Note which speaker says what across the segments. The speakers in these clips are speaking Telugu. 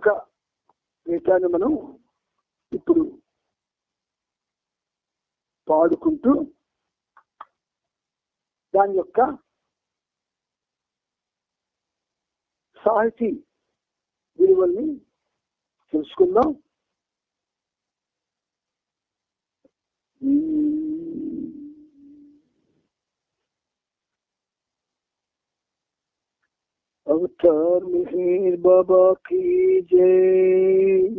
Speaker 1: ఒక గీతాన్ని మనం ఇప్పుడు పాడుకుంటూ దాని యొక్క సాహితీ విలువల్ని తెలుసుకుందాం. अवतार मिहिर बाबा की जय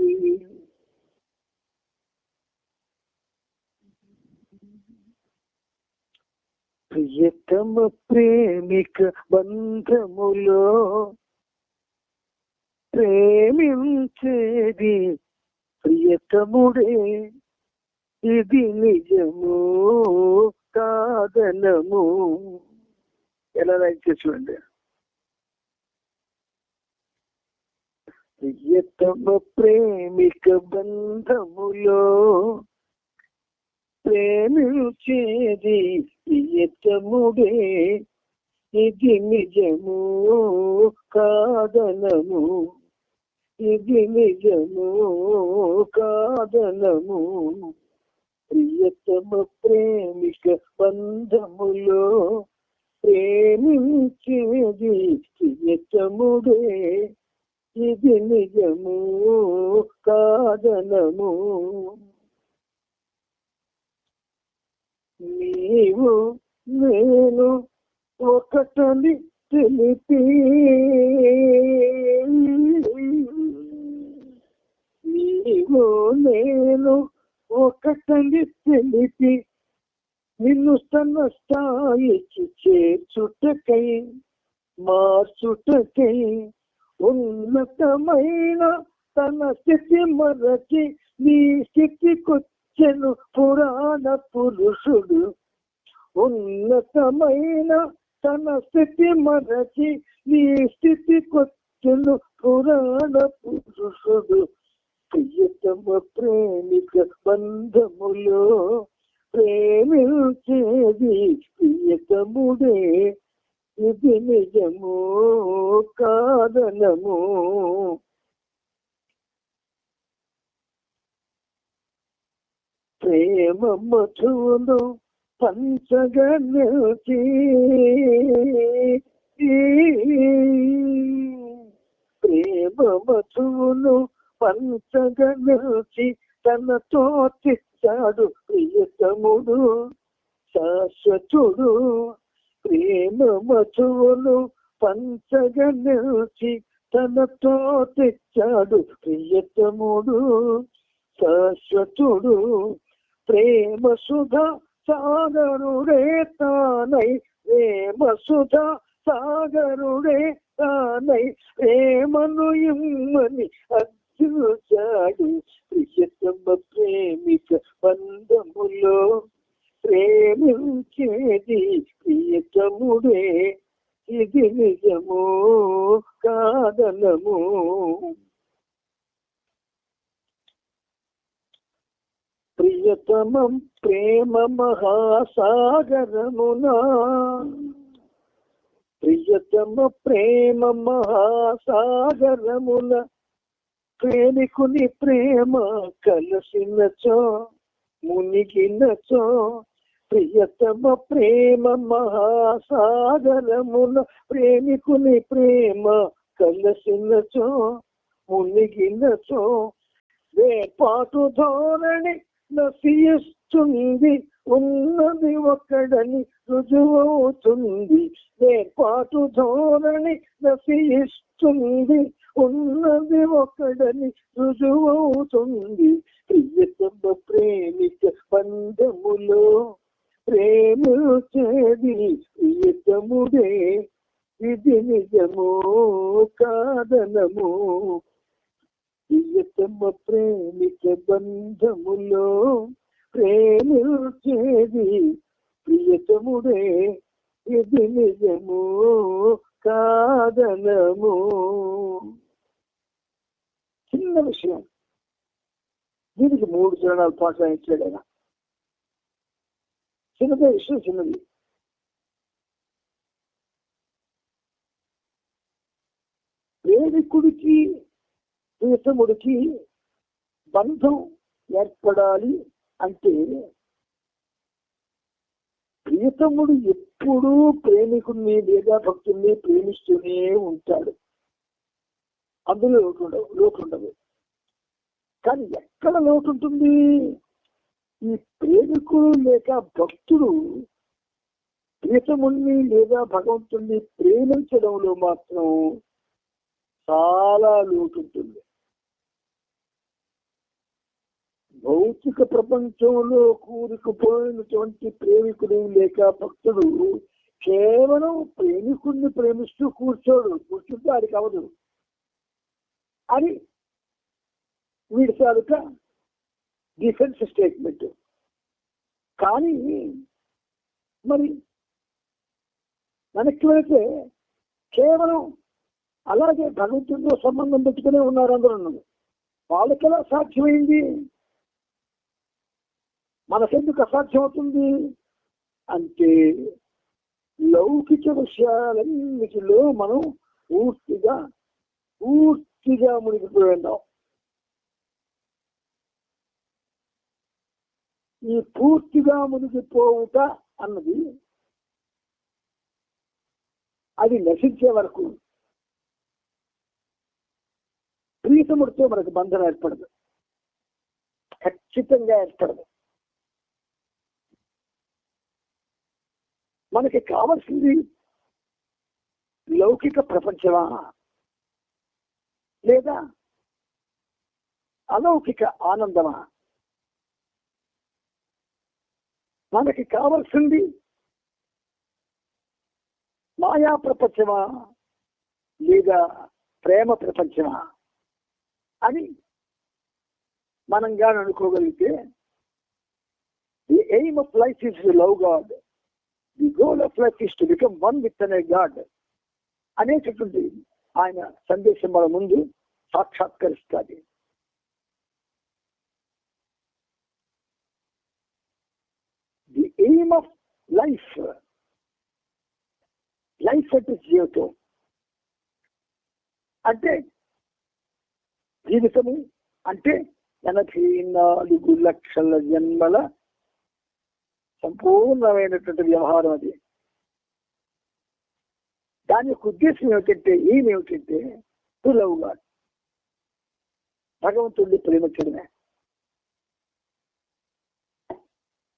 Speaker 1: ప్రియతమ ప్రేమిక బంధములో ప్రేమించేది ప్రియతముడే ఇది నిజము కాదనము ఎలా లైక్ చూడండి ప్రియతమ ప్రేమిక బంధములో ప్రేమించేది ప్రియతముడే. ఇది నిజము కాదనము. ఇది నిజము కాదనము. ప్రియతమ ప్రేమిక బంధములో ప్రేమించేది ప్రియతముడే. ఇది నిజము కాదనము. నీవు నేను ఒకటని తెలిపి నీవు నేను ఒకటని తెలిపి నిన్ను తన స్థాయికి చేర్చుటకై మార్చుటకై ఉన్నతమైన తన స్థితి మరచి నీ స్థితికొచ్చెను పురాణ పురుషుడు. ఉన్నతమైన తన స్థితి మరచి నీ స్థితికొచ్చెను పురాణ పురుషుడు. ప్రియతమ ప్రేమిక బంధములో ప్రేమించేది ప్రియతముడే. ఇది నిజము కాదనము. ప్రేమ మధువును పంచగణి ప్రేమ మధువును పంచగణి తనతో తెచ్చాడు ప్రియతముడు శాశ్వతుడు. ప్రేమ మధువులు మధువును నిలిచి తనతో తెచ్చాడు ప్రియతముడు శాశ్వతుడు. ప్రేమ సుధ సాగరుడే తానై ప్రేమ సుధ సాగరుడే తానై ప్రేమను ఇమ్మని అర్జుచాడు ప్రియతమ ప్రేమిక బంధములో. ప్రేమించేది నిజముడే ఇది నిజము కాదనము. ప్రియతమం ప్రేమ మహాసాగరమునా ప్రియతమ ప్రేమ మహాసాగరముల ప్రేమికుని ప్రేమ కలసినచో మునిగినచో ప్రియతమ ప్రేమ మహాసాగరమున ప్రేమికుని ప్రేమ కలసినచో మునిగినచో వేపాటు ధోరణి నశిస్తుంది ఉన్నది ఒక్కడని రుజువవుతుంది. వేపాటు ధోరణి నశిస్తుంది ఉన్నది ఒకడని రుజువవుతుంది. ప్రియతమ ప్రేమిక బంధములో ప్రేమించేది ప్రియతముడే ఇది నిజము కాదనము? ప్రియతమ ప్రేమిక బంధములో ప్రేమించేది ప్రియతముడే. ఇది నిజము కాదనము? చిన్న విషయం. దీనికి మూడు చరణాలు పాట ఇచ్చాడు ఆయన. చిన్నదే విషయం చిన్నది ప్రేమికుడికి బంధం ఏర్పడాలి అంటే ప్రియతముడు ఎప్పుడూ ప్రేమికుడిని లేదా భక్తుల్ని ప్రేమిస్తూనే ఉంటాడు. అందులో లోటు ఉండదు లోటు ఉండదు. కానీ ఎక్కడ లోటు ఉంటుంది? ఈ ప్రేమికుడు లేక భక్తుడు ప్రీతముణ్ణి లేదా భగవంతుణ్ణి ప్రేమించడంలో మాత్రం చాలా లోటు ఉంటుంది భౌతిక ప్రపంచంలో కూరుకుపోయినటువంటి ప్రేమికుడు లేక భక్తుడు కేవలం ప్రేమికుడిని ప్రేమిస్తూ కూర్చోడు కూర్చుంటే అది కవదు అని వీడి తాలూకా డిఫెన్స్ స్టేట్మెంట్. కానీ మరి వెనక్కి వెళితే కేవలం అలాగే భగవంతుడితో సంబంధం పెట్టుకునే ఉన్నారు అందరూ వాళ్ళకెలా సాధ్యమైంది? మనకెందుకు అసాధ్యమవుతుంది? అంటే లౌకిక విషయాలన్నిటిలో మనం పూర్తిగా పూర్తిగా మునిగిపోయి ఉన్నాం. ఈ పూర్తిగా మునిగిపోవుట అన్నది అది నశించే వరకు ప్రీతముడితో మనకు బంధం ఏర్పడదు. ఖచ్చితంగా ఏర్పడదు. మనకి కావలసింది లౌకిక ప్రపంచమా? లేదా అలౌకిక ఆనందమా? మనకి కావలసింది మాయా ప్రపంచమా లేదా ప్రేమ ప్రపంచమా అని మనం కానీ అనుకోగలిగితే the aim of life is love God the goal of life is to become one with అనే గాడ్ అనేటటువంటి ఆయన సందేశం మన ముందు సాక్షాత్కరిస్తుంది ఆఫ్ లైఫ్ లైఫ్ అంటే జీవితం అంటే జీవితము అంటే ఎనభై నాలుగు లక్షల జన్మల సంపూర్ణమైనటువంటి వ్యవహారం అది. దాని యొక్క ఉద్దేశం ఏమిటంటే ఏమేమిటంటే టు లవ్ గాడ్ భగవంతుడిని ప్రేమించడమే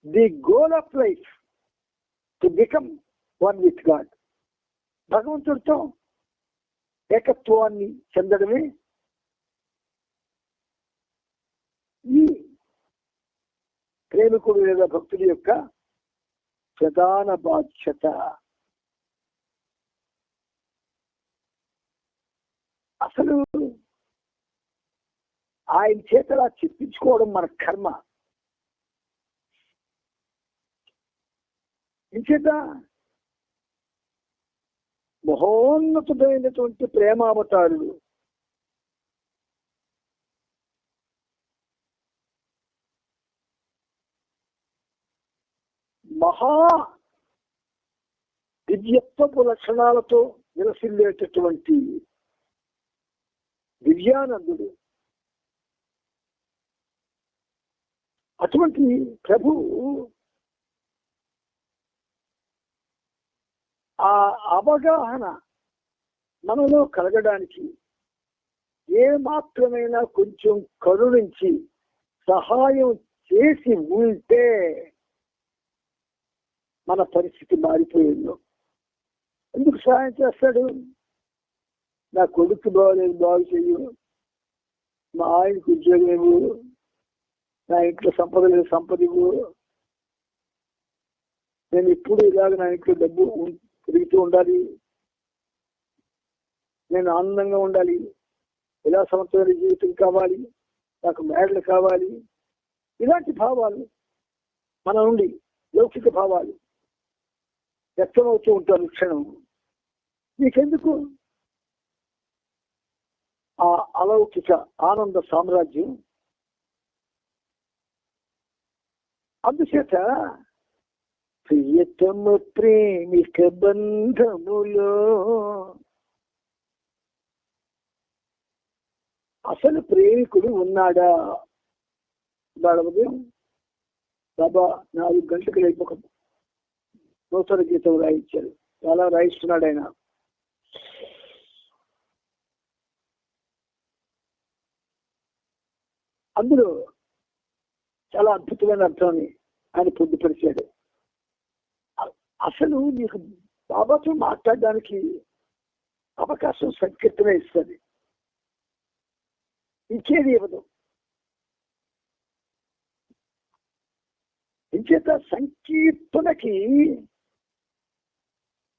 Speaker 1: the goal of life to become one with God భగవంతుడితో ఏకత్వాన్ని చెందడమే ఈ ప్రేమికుడు లేదా భక్తుడి యొక్క ప్రధాన బాధ్యత. అసలు ఆయన చేతలా చెప్పించుకోవడం మన కర్మ. ఇంచేత మహోన్నతుడైనటువంటి ప్రేమావతారుడు. మహా దివ్యత్వపు లక్షణాలతో విలసిల్లేటటువంటి దివ్యానందుడు. అటువంటి ప్రభు ఆ అవగాహన మనలో కలగడానికి ఏ మాత్రమైనా కొంచెం కరుణించి సహాయం చేసి ఉంటే మన పరిస్థితి మారిపోయిందో. ఎందుకు సహాయం చేస్తాడు? నా కొడుకు బాగోలేదు బాగు చెయ్యు. మా ఆయనకు ఉద్యోగం ఇవ్వు. నా ఇంట్లో సంపద లేదు సంపద ఇవ్వు. నేను ఇప్పుడు ఇలాగ నా ఇంట్లో డబ్బు ఉం- తిరుగుతూ ఉండాలి. నేను ఆనందంగా ఉండాలి. విలాసవంతమైన జీవితం కావాలి? నాకు మేడలు కావాలి. ఇలాంటి భావాలు మన నుండి లౌకిక భావాలు వ్యక్తమవుతూ ఉంటారు క్షణం. నీకెందుకు ఆ అలౌకిక ఆనంద సామ్రాజ్యం. అందుచేత ప్రియతమ ప్రేమిక బంధములో. అసలు ప్రేమికుడు ఉన్నాడా? ఇవాళ ఉదయం బాబా నాలుగు గంటలకు రేపు ఒక నూతన గీతం రాయించారు. చాలా రాయిస్తున్నాడు ఆయన. అందులో చాలా అద్భుతమైన అర్థాన్ని ఆయన పొందుపరిచాడు. అసలు నీకు బాబాతో మాట్లాడడానికి అవకాశం సంకీర్తన ఇస్తుంది. ఇంకేది ఇవ్వదు. ఇంచేత సంకీర్తనకి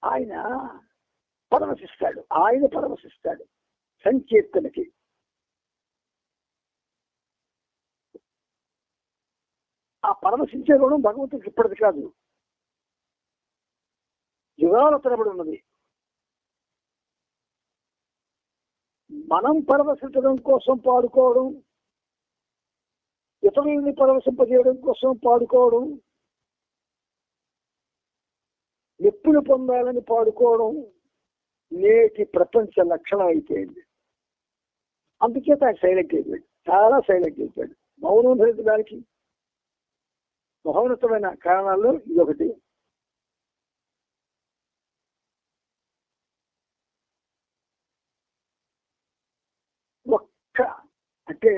Speaker 1: ఆయన పరమశిస్తాడు ఆయన పరమశిస్తాడు సంకీర్తనకి. ఆ పరమశించే రుణం భగవంతుడికి ఇప్పటిది కాదు. యుగాల తరబడి ఉన్నది. మనం పరవశించడం కోసం పాడుకోవడం ఇతరులని పరవశింపజేయడం కోసం పాడుకోవడం నిప్పులు పొందాలని పాడుకోవడం నేటి ప్రపంచ లక్షణం అయిపోయింది. అందుకే ఆయన సైలెంట్ అయిపోయాడు. చాలా సైలెంట్ అయిపోయాడు. మౌనం ధరించడానికి మహోన్నతమైన కారణాల్లో ఇది ఒకటి అంటే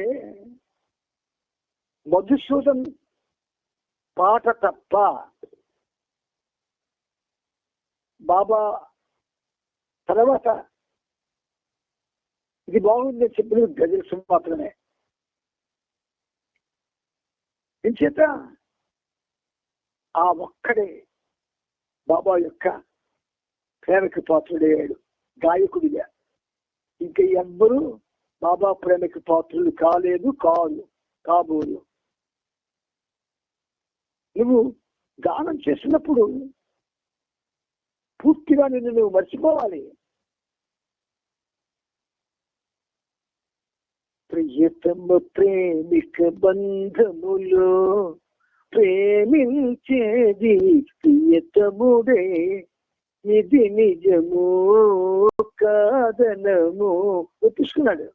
Speaker 1: మధుసూదన్ పాట తప్ప బాబా తర్వాత ఇది బాగుంది చెప్పిన గజల్స్ మాత్రమే. ఎంచేత ఆ ఒక్కడే బాబా యొక్క ప్రేమకి పాత్రుడయ్యాడు గాయకుడిగా. ఇంకా ఎవ్వరూ బాబా ప్రేమకి పాత్రులు కాలేదు కాదు కాబోలు. నువ్వు గానం చేసినప్పుడు పూర్తిగా నిన్ను నువ్వు మర్చిపోవాలి. ప్రియతమ ప్రేమిక బంధములో ప్రేమించేది ప్రియతముడే. ఇది నిజము కాదనము ఒప్పించుకున్నాడు.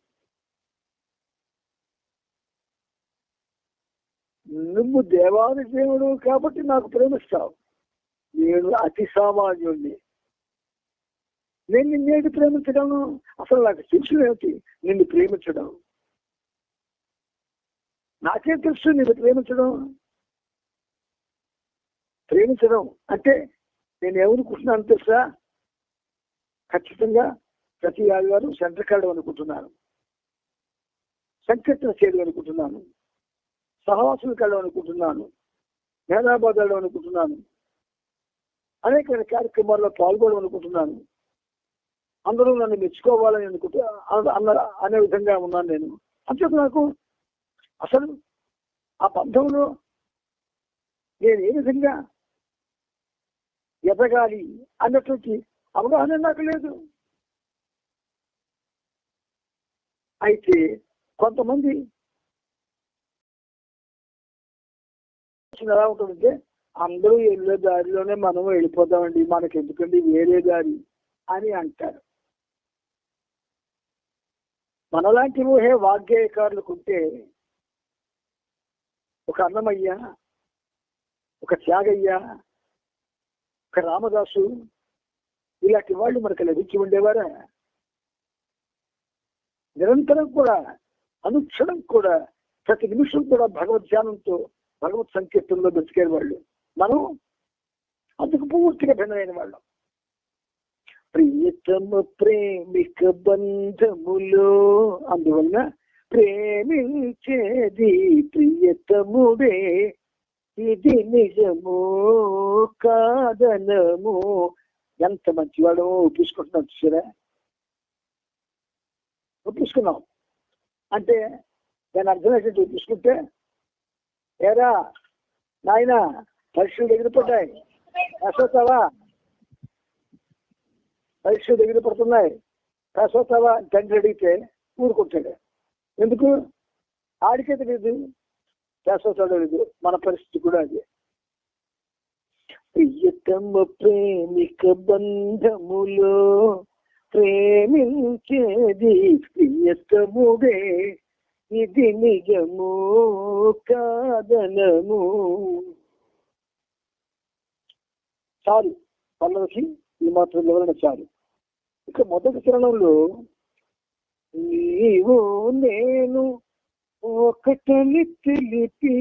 Speaker 1: నువ్వు దేవాది దేవుడు కాబట్టి నాకు ప్రేమిస్తావు. నేను అతి సామాన్యుణ్ణి. నేను నిన్నేది ప్రేమించడం అసలు నాకు తెలుసు ఏమిటి? నిన్ను ప్రేమించడం. నాకేం తెలుసు నిన్ను ప్రేమించడం? ప్రేమించడం అంటే నేను ఎవరుకుంటున్నాను తెలుసా? ఖచ్చితంగా ప్రతి ఆదివారం సెంటర్ కార్డు అనుకుంటున్నాను. సంకీర్తన చేయడం అనుకుంటున్నాను సహవాసులు వెళ్ళాలనుకుంటున్నాను అనుకుంటున్నాను హైదరాబాద్ వెళ్ళడం అనుకుంటున్నాను అనేక కార్యక్రమాల్లో పాల్గొనడం అనుకుంటున్నాను. అందరూ నన్ను మెచ్చుకోవాలని అనుకుంటా అనే విధంగా ఉన్నాను నేను. అంతేత నాకు అసలు ఆ బంధంలో నేను ఏ విధంగా ఎదగాలి అన్నటువంటి అవగాహన నాకు లేదు. అయితే కొంతమంది ఎలా ఉంటుందంటే అందరూ వెళ్ళే దారిలోనే మనం వెళ్ళిపోతామండి మనకి ఎందుకండి వేరే దారి అని అంటారు. మనలాంటి ఊహే వాగ్గేయకారులకు ఉంటే ఒక అన్నమయ్య ఒక త్యాగయ్య ఒక రామదాసు ఇలాంటి వాళ్ళు మనకు లభించి ఉండేవారా? నిరంతరం కూడా అనుక్షణం కూడా ప్రతి నిమిషం కూడా భగవద్ ధ్యానంతో భగవత్ సంకీర్తనలో బ్రతికే వాళ్ళు. మనం అందుకు పూర్తిగా భిన్నమైన వాళ్ళం. ప్రియతమ ప్రేమిక బంధములో అందువలన ప్రేమించేది ప్రియతముడే ఇది నిజము కాదనము? ఎంత మంచివాడు ఒప్పించుకుంటున్నాం చూసారా? ఒప్పించుకున్నాం. అంటే దాని అర్థం ఏంటంటే ఒప్పించుకుంటే ఏరా నాయన పరీక్షలు దగ్గర పడ్డాయి. రాసవుతావా పరీక్షలు దగ్గర పడుతున్నాయి. రాసవుతావా తండ్రి అడిగితే ఊరుకుంటాడు ఎందుకు? ఆడికే తెలియదు రాసవుతాడో లేదు. మన పరిస్థితి కూడా అది. ప్రియతమ ప్రేమిక బంధములో ప్రేమించేది ప్రియతముడే. ఇది నిజము కాదనము. చాలు పల్లవికి ఈ మాత్రం వివరణ చాలు. ఇక మొదటి చరణంలో నీవు నేను ఒకటని తెలిపి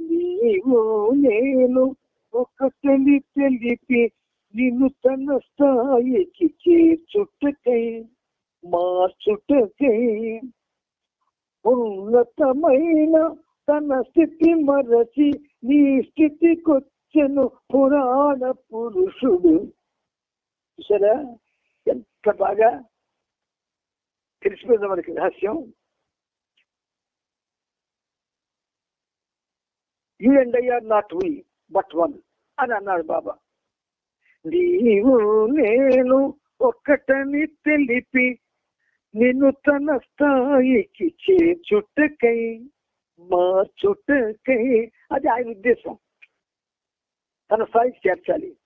Speaker 1: నీవు నేను ఒకటని తెలిపి నిన్ను తన స్థాయికి చేర్చుటకై మార్చుటకై. ఉన్నతమైన తన స్థితి మరచి నీ స్థితికొచ్చెను పురాణ పురుషుడు. సరే ఎంత బాగా తెలిసిపోయింది మనకి రహస్యం. You and I are not we but one అని అన్నాడు బాబా. నీవు నేను ఒక్కటని తెలిపి నిన్ను తన స్థాయికి చేచుటకై మార్చుటకై. అది ఆయన ఉద్దేశం. తన స్థాయికి చేర్చాలి.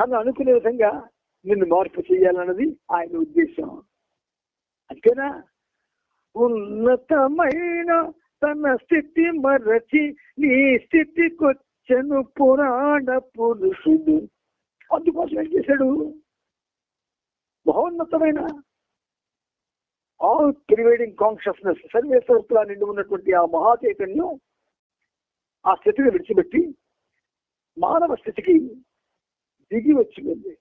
Speaker 1: తను అనుకునే విధంగా నిన్ను మార్పు చేయాలన్నది ఆయన ఉద్దేశం. అంతేనా? ఉన్నతమైన తన స్థితి మరచి నీ చెను పురాణ పురుషుడు అందుకోసం ఏం చేశాడు? మహోన్నతమైన ఆల్ ప్రివైడింగ్ కాన్షియస్నెస్ సర్వేశ్వరత్వ నిండి ఉన్నటువంటి ఆ మహాచైతన్యం ఆ స్థితిని విడిచిపెట్టి మానవ స్థితికి దిగి వచ్చింది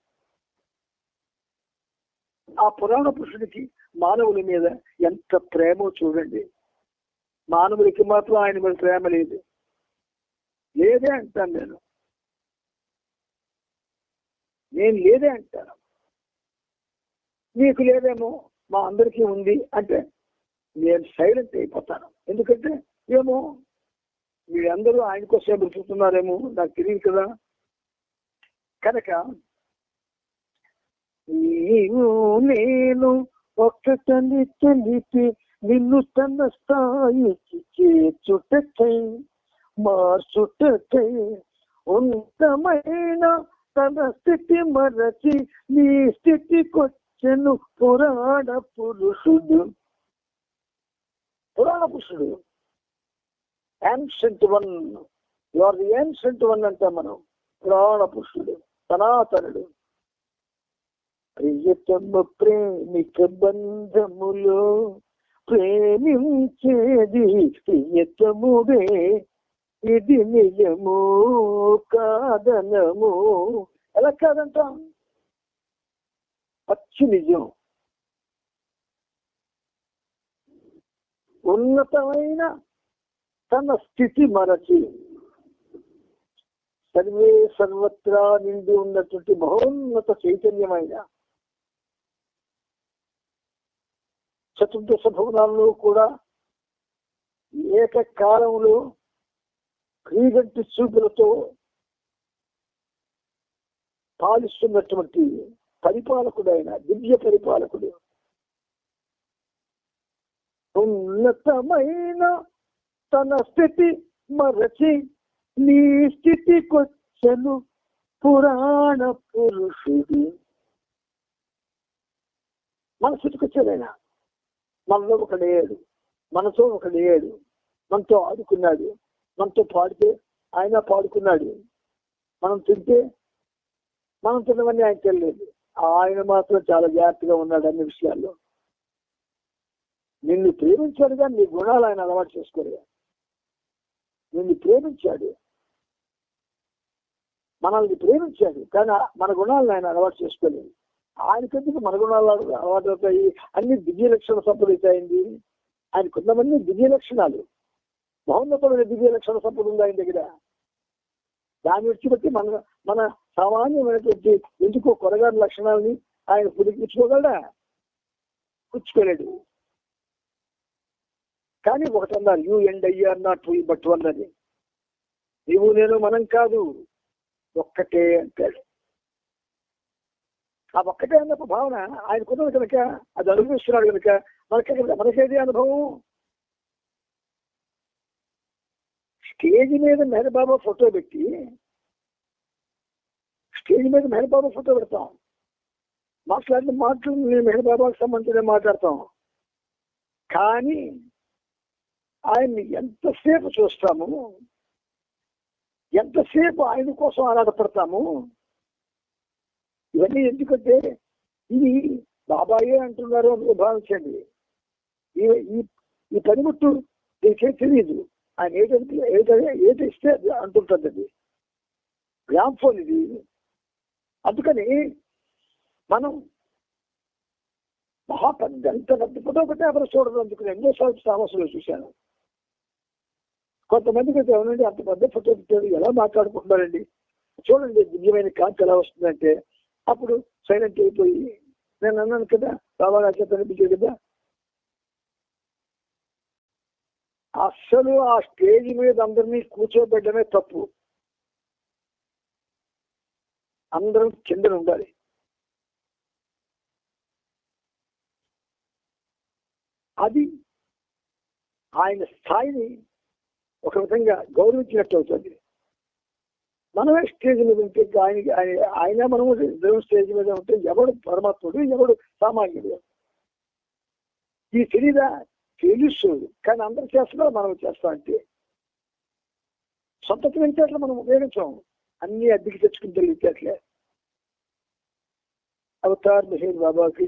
Speaker 1: ఆ పురాణ పురుషుడికి మానవుల మీద ఎంత ప్రేమో చూడండి. మానవులకి మాత్రం ఆయన మీద ప్రేమ లేదు. లేదే అంటాను నేను. నేను లేదే అంటాను. నీకు లేదేమో మా అందరికీ ఉంది అంటే నేను సైలెంట్ అయిపోతాను. ఎందుకంటే ఏమో మీరందరూ ఆయన కోసం బ్రతుకుతున్నారేమో నాకు తెలియదు కదా. కనుక నీవు నేను ఒక్కటని తెలిపి నిన్ను తన స్థాయికి చేర్చుటకై మార్చుటకై ఉన్నతమైన తన స్థితి మరచి నీ స్థితికొచ్చెను పురాణ పురుషుడు. పురాణ పురుషుడు. Ancient one or the ancient one అంటాం మనం. పురాణ పురుషుడు సనాతనుడు. ప్రియతమ ప్రేమిక బంధములో ప్రేమించేది ప్రియతముడే ఇది నిజము కాదనము. ఎలా కాదంటాం? పచ్చి నిజం. ఉన్నతమైన తన స్థితి మరచి సర్వే సర్వత్రా నిండి ఉన్నటువంటి మహోన్నత చైతన్యమైన చతుర్దశ భవనాల్లో కూడా ఏకకాలంలో క్రీగంటి చూపులతో పాలిస్తున్నటువంటి పరిపాలకుడు ఆయన దివ్య పరిపాలకుడు. ఉన్నతమైన తన స్థితి మరచి నీ స్థితికొచ్చను పురాణ పురుషుడు. మన స్థితికి ఆయన మనలో ఒకడేడు మనతో ఒక మనతో ఆడుకున్నాడు. మనతో పాడితే ఆయన పాడుకున్నాడు. మనం తింటే మనం తినవన్నీ ఆయన తెలియలేదు ఆయన మాత్రం చాలా జాగ్రత్తగా ఉన్నాడు అన్ని విషయాల్లో. నిన్ను ప్రేమించాడుగా నీ గుణాలు ఆయన అలవాటు చేసుకోరుగా. నిన్ను ప్రేమించాడు. మనల్ని ప్రేమించాడు కానీ మన గుణాలను ఆయన అలవాటు చేసుకోలేదు. ఆయనకెందుకు మన గుణాలు అలవాటు అవుతాయి? అన్ని దివ్య లక్షణ సంపదితాయింది అయింది ఆయనకున్నవన్నీ దివ్య లక్షణాలు మహోన్నతమైన దివ్య లక్షణ సంపద ఉంది ఆయన దగ్గర. దాన్ని విడిచిపెట్టి మన మన సామాన్యమైనటువంటి ఎందుకో కొరగారి లక్షణాలని ఆయన పురికించుకోగలడా? పుచ్చుకోలేడు. కానీ ఒకటి అన్నారు you and I are not we but one అని. నీవు నేను మనం కాదు. ఒక్కటే అంటాడు. ఆ ఒక్కటే అన్నప్పుడు భావన ఆయనకున్నది కనుక అది అనుభవిస్తున్నాడు కనుక మనకే మనకేది అనుభవం? స్టేజ్ మీద మెహబాబా ఫోటో పెట్టి స్టేజ్ మీద మెహబాబా ఫోటో పెడతాం. మాట్లాడిన మాటలు నేను మెహబాబాకు సంబంధించిన మాట్లాడతాం. కానీ ఆయన్ని ఎంతసేపు చూస్తాము? ఎంతసేపు ఆయన కోసం ఆరాటపడతాము? ఇవన్నీ ఎందుకంటే ఇది బాబాయే అంటున్నారు అని భావించండి. ఈ ఈ- పనిముట్టు తెలియదు. ఆయన ఏదంటే ఏదైనా ఏది ఇస్తే అది అంటుంటుంది అది. గ్రామ్ ఫోన్ ఇది. అందుకని మనం మహా పెద్ద ఎంత పెద్ద ఫోటో ఒకటే ఎవరు చూడదు అందుకని ఎన్నోసార్లు సమస్యలు చూశాను. కొంతమందికి అయితే అవునండి అంత పెద్ద ఫోటో పెట్టారు ఎలా మాట్లాడుకుంటున్నారండి? చూడండి దివ్యమైన కాంతి ఎలా వస్తుందంటే అప్పుడు సైలెంట్ అయిపోయి నేను అన్నాను కదా బాబా చేత కదా అస్సలు ఆ స్టేజ్ మీద అందరినీ కూర్చోబెట్టడమే తప్పు. అందరం కింద ఉండాలి. అది ఆయన స్థాయిని ఒక విధంగా గౌరవించినట్టు అవుతుంది. మనమే స్టేజ్ మీద ఉంటే ఆయన ఆయన ఆయన మనము దేవుని స్టేజ్ మీద ఉంటే ఎవడు పరమాత్ముడు ఎవడు సామాన్యుడు? ఈ శరీర తెలుసు కానీ అందరు చేస్తున్నారు మనం చేస్తాం అంటే సొంత తెలివితేటలు మనం ఉపయోగించాం. అన్ని అద్దెకి తెచ్చుకుని తెలివితేటలే అవతార్ మెహేర్ బాబాకి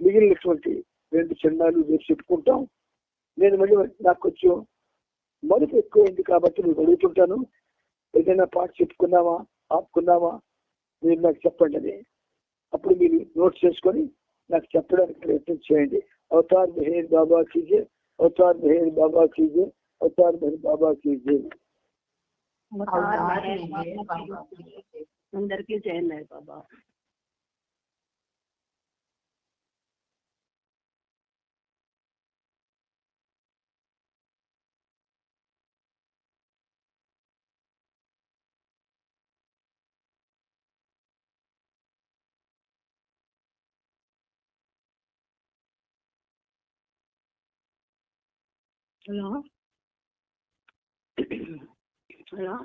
Speaker 1: మిగిలినటువంటి రెండు చిన్నాలు మీరు చెప్పుకుంటాం. నేను మళ్ళీ నాకు కొంచెం మరుపు ఎక్కువైంది కాబట్టి నువ్వు అడుగుతుంటాను. ఏదైనా పాట చెప్పుకున్నామా ఆపుకున్నామా మీరు నాకు చెప్పండి అని. అప్పుడు మీరు నోట్ చేసుకొని నాకు చెప్పడానికి ప్రయత్నం చేయండి. అవతార్ మెహేర్ బాబా కీజే అవతార్ మెహేర్ బాబా కీజే అవతార్ మెహేర్ బాబా కీజే
Speaker 2: అందరికీ చేయండి బాబా Voilà. voilà.